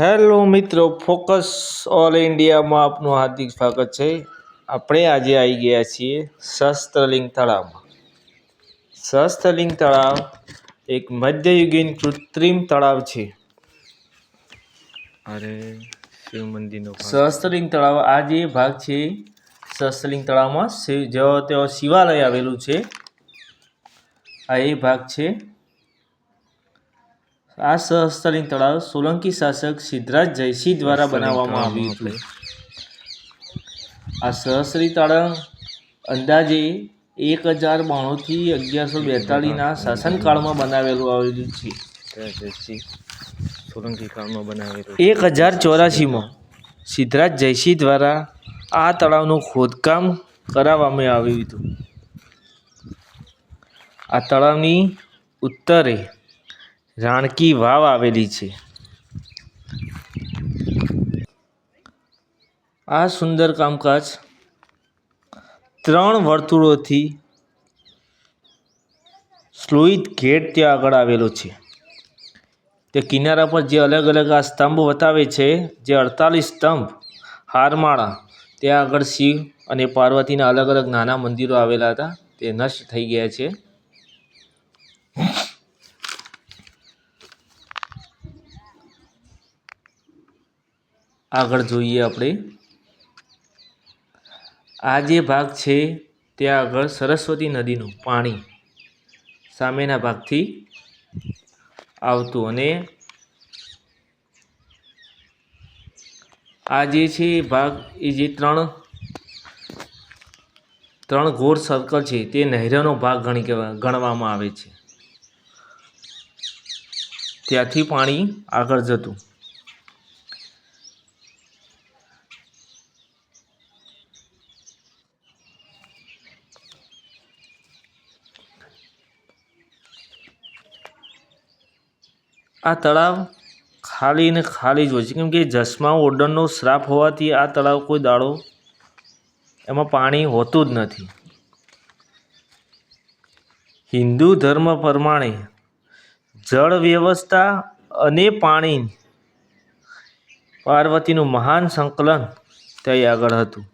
Hello મિત્રો focus all ઇન્ડિયામાં આપનું હાર્દિક સ્વાગત છે. આપણે આજે આવી ગયા છીએ શસ્ત્રલિંગ તળાવમાં. શસ્ત્રલિંગ તળાવ એક મધ્યયુગીન કૃત્રિમ તળાવ છે. અરે શિવ મંદિરનો શસ્ત્રલિંગ તળાવ આ જે ભાગ છે શસ્ત્રલિંગ તળાવમાં શિવ જેવા તેવા શિવાલય આવેલું છે. આ એ ભાગ છે. આ સહસ્તલિંગ તળાવ સોલંકી શાસક સિદ્ધરાજ જયસિંહ દ્વારા બનાવવામાં આવ્યું હતું. આ સહસ્ત્રી તળાવ અંદાજે એક હજાર બાણુંથી અગિયારસો બેતાળીસના શાસનકાળમાં બનાવેલું આવેલું છે. સોલંકી કાળમાં બનાવેલું એક હજાર ચોરાસીમાં સિદ્ધરાજ જયસિંહ દ્વારા આ તળાવનું ખોદકામ કરાવવામાં આવ્યું હતું. આ તળાવની ઉત્તરે રાણકી વાવ આવેલી છે. આ સુંદર કામકાજ ત્રણ વર્તુળોથી સ્લોઈત ગેટ ત્યાં આગળ આવેલો છે. તે કિનારા પર જે અલગ અલગ આ સ્તંભ બતાવે છે, જે અડતાલીસ સ્તંભ, હારમાળા, ત્યાં આગળ શિવ અને પાર્વતીના અલગ અલગ નાના મંદિરો આવેલા હતા, તે નષ્ટ થઈ ગયા છે. આગળ જોઈએ આપણે. આ જે ભાગ છે, ત્યાં આગળ સરસ્વતી નદીનું પાણી સામેના ભાગથી આવતું અને આ જે છે એ ભાગ, એ જે ત્રણ ત્રણ ગોળ સર્કલ છે, તે નહેરનો ભાગ ગણી ગણવામાં આવે છે. ત્યાંથી પાણી આગળ જતું. આ તળાવ ખાલી ને ખાલી જ હોય છે. કેમ કે જસમા ઓર્ડરનો શ્રાપ હોવાથી આ તળાવ કોઈ દાડો એમાં પાણી હોતું જ નથી. હિન્દુ ધર્મ પ્રમાણે જળ વ્યવસ્થા અને પાણી પાર્વતીનું મહાન સંકલન ત્યાં આગળ હતું.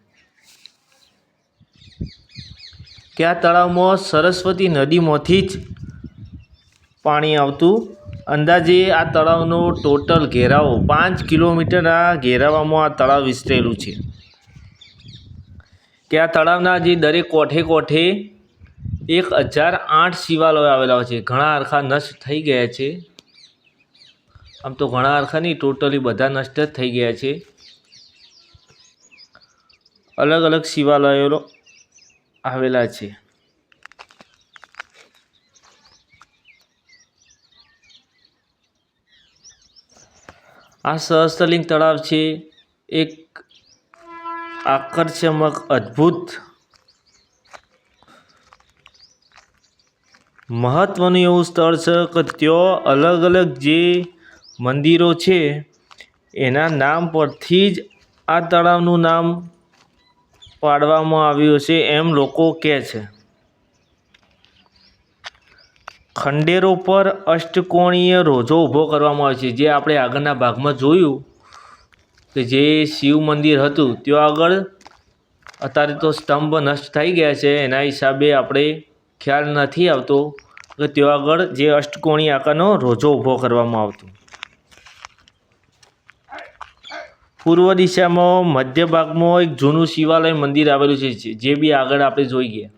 કે આ તળાવમાં સરસ્વતી નદીમાંથી જ પાણી આવતું અંદાજે આ તળાવનો ટોટલ ઘેરાવો પાંચ કિલોમીટર આ ઘેરાવામાં આ તળાવ વિસ્તરેલું છે. કે આ તળાવના જે દરેક કોઠે કોઠે એક હજાર આઠ શિવાલયો આવેલા છે. ઘણા અરખા નષ્ટ થઈ ગયા છે. આમ તો ઘણા અરખા નહીં, ટોટલી બધા નષ્ટ જ થઈ ગયા છે. અલગ અલગ શિવાલયો આવેલા છે. આ સહસ્ત્રલિંગ તળાવ છે. એક આકર્ષક અદ્ભુત, મહત્વનું એવું સ્થળ છે કે ત્યાં અલગ અલગ જે મંદિરો છે, એના નામ પરથી જ આ તળાવનું નામ પાડવામાં આવ્યું છે એમ લોકો કહે છે. ખંડેરો પર અષ્ટકોણીય રોજો ઊભો કરવામાં આવે છે. જે આપણે આગળના ભાગમાં જોયું કે જે શિવ મંદિર હતું, ત્યાં આગળ અત્યારે તો સ્તંભ નષ્ટ થઈ ગયા છે. એના હિસાબે આપણે ખ્યાલ નથી આવતો કે ત્યાં આગળ જે અષ્ટકોણી આકારનો રોજો ઊભો કરવામાં આવતો. પૂર્વ દિશામાં મધ્ય ભાગમાં એક જૂનું શિવાલય મંદિર આવેલું છે, જે બી આગળ આપણે જોઈ ગયા.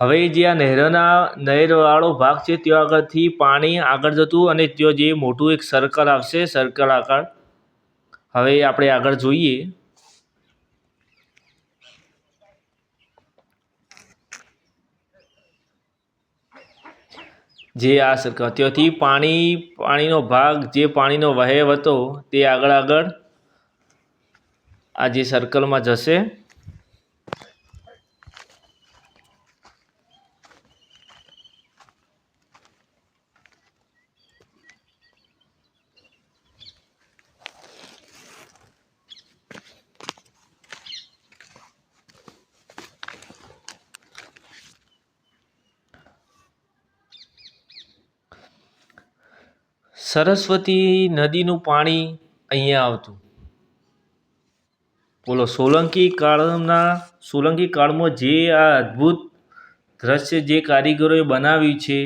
હવે જે આ નહેરના નહેરવાળો ભાગ છે, ત્યાં આગળથી પાણી આગળ જતું અને ત્યાં જે મોટું એક સર્કલ આવશે સર્કલ આકાર હવે આપણે આગળ જોઈએ. જે આ સર્કલ ત્યાંથી પાણી, પાણીનો ભાગ, જે પાણીનો વહેવ હતો, તે આગળ આગળ આ જે સર્કલમાં જશે. સરસ્વતી નદીનું પાણી અહીંયા આવતું. બોલો, સોલંકી કાળના, સોલંકી કાળમાં જે આ અદ્ભુત દ્રશ્ય, જે કારીગરોએ બનાવ્યું છે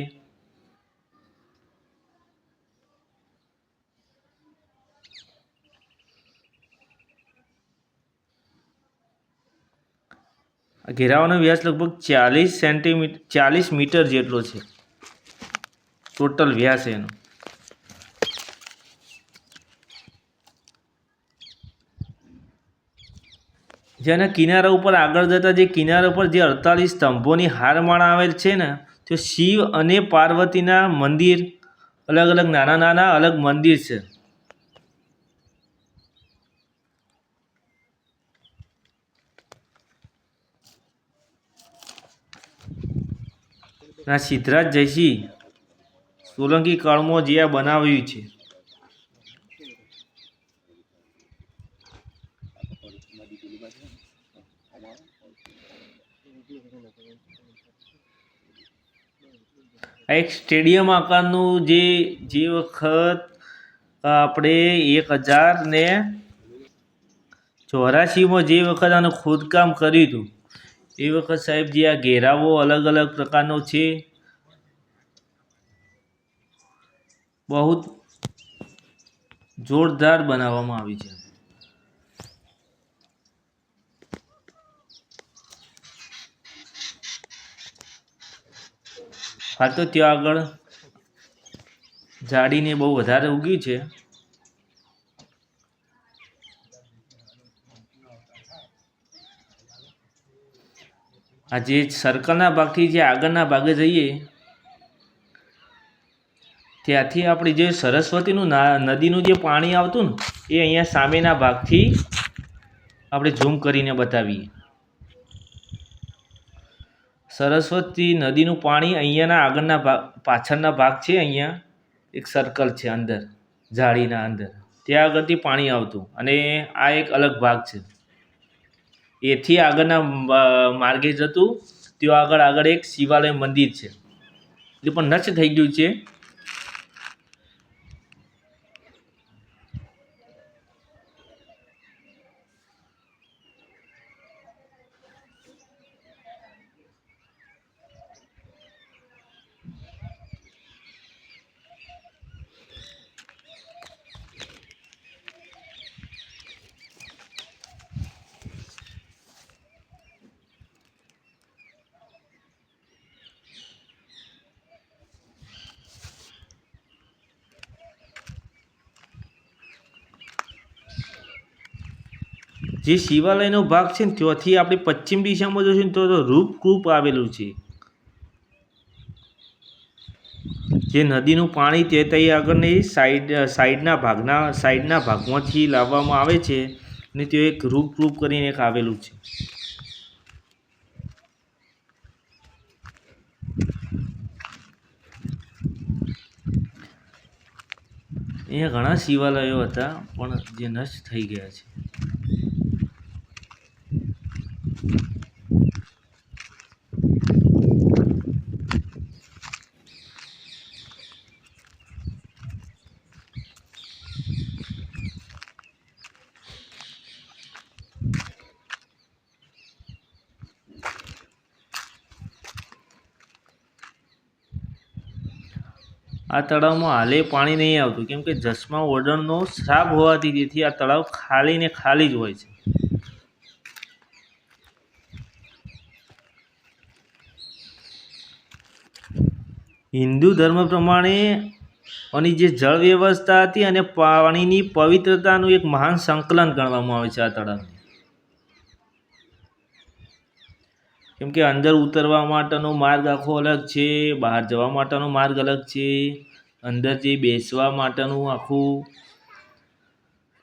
ઘેરાવાનો વ્યાસ લગભગ ચાલીસ સેન્ટીમીટર ચાલીસ મીટર જેટલો છે. ટોટલ વ્યાસ એનો. જેના કિનારા ઉપર આગળ જતા જે કિનારા ઉપર જે અડતાલીસ સ્તંભોની હારમાળા આવેલ છે ને, તે શિવ અને પાર્વતીના મંદિર અલગ અલગ નાના નાના અલગ મંદિર છે. ના સિદ્ધરાજ જયસિંહ સોલંકી કાળમાં જે આ બનાવ્યું છે. આ એક સ્ટેડિયમ આકારનું જે જે વખત આપણે એક હજાર ને ચોરાશીમાં જે વખત આનું ખોદકામ કર્યું હતું, એ વખત સાહેબ જે આ ઘેરાવો અલગ અલગ પ્રકારનો છે. બહુ જોરદાર બનાવવામાં આવી છે. હાલ તો ત્યાં આગળ જાડીને બહુ વધારે ઉગી છે. આ જે સર્કલના ભાગથી જે આગળના ભાગે જઈએ, ત્યાંથી આપણે જે સરસ્વતીનું નદીનું જે પાણી આવતું ને, એ અહીંયા સામેના ભાગથી આપણે ઝૂમ કરીને બતાવીએ. સરસ્વતી નદીનું પાણી અહીંયાના આગળના ભાગ પાછળના ભાગ છે અહીંયા. એક સર્કલ છે અંદર જાળીના અંદર. ત્યાં આગળથી પાણી આવતું અને આ એક અલગ ભાગ છે. એથી આગળના માર્ગે જતું, ત્યાં આગળ આગળ એક શિવાલય મંદિર છે. એ પણ નષ્ટ થઈ ગયું છે. જે શિવાલયનો ભાગ છે ને, ત્યાંથી આપણે પશ્ચિમ દિશામાં જોશું ને, તો રૂપકૂપ આવેલું છે. જે નદીનું પાણી તે ત્યાં આગળની સાઈડ, સાઈડના ભાગના, સાઈડના ભાગમાંથી લાવવામાં આવે છે અને તે એક રૂપરૂપ કરીને એક આવેલું છે. અહીંયા ઘણા શિવાલયો હતા, પણ જે નષ્ટ થઈ ગયા છે. આ તળાવમાં હાલે પાણી નહીં આવતું, કેમ કે જસમા ઓરડણનો શ્રાપ હોવાથી જેથી આ તળાવ ખાલી ને ખાલી જ હોય છે. હિન્દુ ધર્મ પ્રમાણે આની જે જળ વ્યવસ્થા હતી અને પાણીની પવિત્રતાનું એક મહાન સંકલન ગણવામાં આવે છે આ તળાવને. કેમ કે અંદર ઉતરવા માટેનો માર્ગ આખો અલગ છે, બહાર જવા માટેનો માર્ગ અલગ છે, અંદર જે બેસવા માટેનું આખું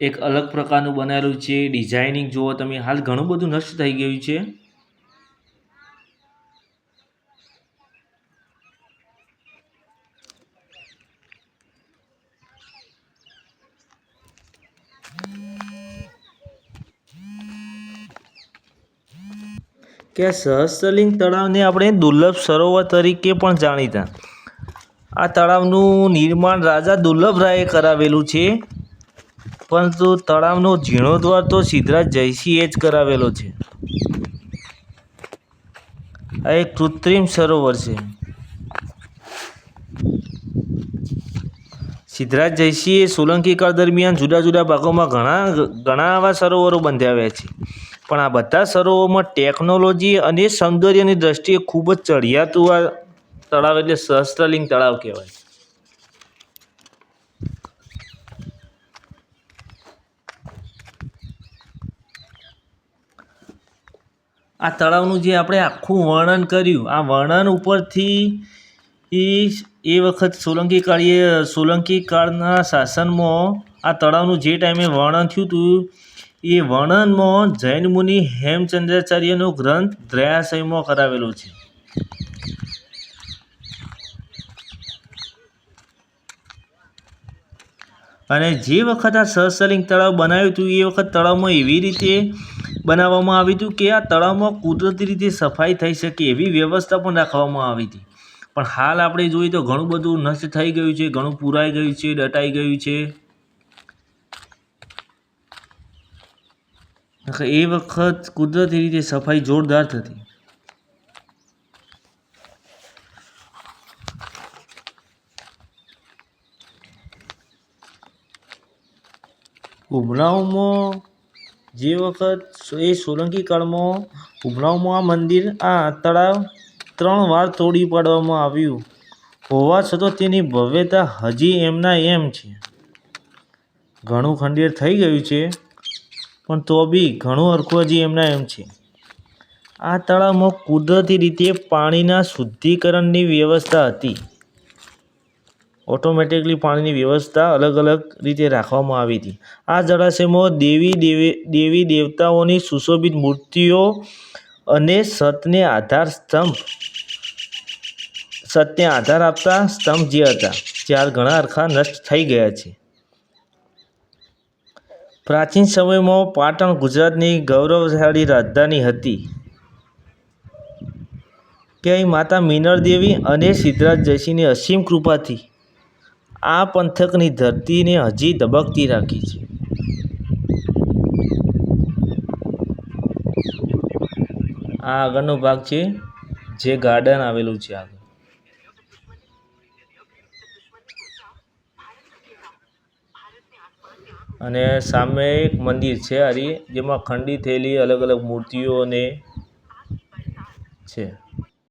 એક અલગ પ્રકારનું બનાવેલું છે ડિઝાઇનિંગ જુઓ તમે, હાલ ઘણું બધું નષ્ટ થઈ ગયું છે. કે સહસ્ત્રલિંગ તળાવને આપણે દુર્લભ સરોવર તરીકે પણ જાણીતા. આ તળાવનું નિર્માણ રાજા દુર્લભરાયે કરાવેલું છે. પરંતુ તળાવનો જીર્ણોદ્વાર તો સિદ્ધરાજ જયસિંહે જ કરાવેલો છે. આ એક કૃત્રિમ સરોવર છે. સિદ્ધરાજ જયસિંહે સોલંકી કાળ દરમિયાન જુદા જુદા ભાગોમાં ઘણા ઘણા આવા સરોવરો બંધાવ્યા છે. પણ આ બધા સરોવરોમાં ટેકનોલોજી અને સૌંદર્યની દ્રષ્ટિએ ખૂબ જ ચડિયાતું આ તળાવ એટલે સહસ્ત્રલિંગ તળાવ કહેવાય. આ તળાવનું જે આપણે આખું વર્ણન કર્યું, આ વર્ણન ઉપરથી એ એ વખત સોલંકી કાળીએ, સોલંકી કાળના શાસનમાં આ તળાવનું જે ટાઈમે વર્ણન થયું હતું એ વર્ણનમાં જૈન મુનિ હેમચંદ્રાચાર્યનો ગ્રંથ દ્રયાશયમાં કરાવેલો છે. અને જે વખત આ સહસલિંગ તળાવ બનાવ્યું હતું, એ વખત તળાવમાં એવી રીતે બનાવવામાં આવ્યું હતું કે આ તળાવમાં કુદરતી રીતે સફાઈ થઈ શકે એવી વ્યવસ્થા પણ રાખવામાં આવી હતી. પણ હાલ આપણે જોઈએ તો ઘણું બધું નષ્ટ થઈ ગયું છે, ઘણું પુરાઈ ગયું છે દટાઈ ગયું છે. એ વખત કુદરતી રીતે સફાઈ જોરદાર થતી. ઉમરાવમાં જે વખત એ સોલંકી કાળમાં ઉમરાવમાં આ મંદિર, આ તળાવ ત્રણ વાર તોડી પાડવામાં આવ્યું. હોવા છતાં તેની ભવ્યતા હજી એમના એમ છે. ઘણું ખંડેર થઈ ગયું છે. પણ તો બી ઘણું હરખું હજી એમના એમ છે. આ તળાવમાં કુદરતી રીતે પાણીના શુદ્ધિકરણની વ્યવસ્થા હતી. ઓટોમેટિકલી પાણીની વ્યવસ્થા અલગ અલગ રીતે રાખવામાં આવી હતી. આ જળાશયમાં દેવી દેવી દેવી દેવતાઓની સુશોભિત મૂર્તિઓ અને સતને આધાર સ્તંભ, સતને આધાર આપતા સ્તંભ જે હતા જ્યારે ઘણા અરખા નષ્ટ થઈ ગયા છે. પ્રાચીન સમયમાં પાટણ ગુજરાતની ગૌરવશાળી રાજધાની હતી. કે માતા મિનળ દેવી અને સિદ્ધરાજ જયસિંહની અસીમ કૃપાથી આ પંથકની ધરતીને હજી ધબકતી રાખી છે. આ આગળનો ભાગ છે જે ગાર્ડન આવેલું છે આગળ. અને સામે એક મંદિર છે હારી જેમાં ખંડિત થયેલી અલગ અલગ મૂર્તિઓ અને છે.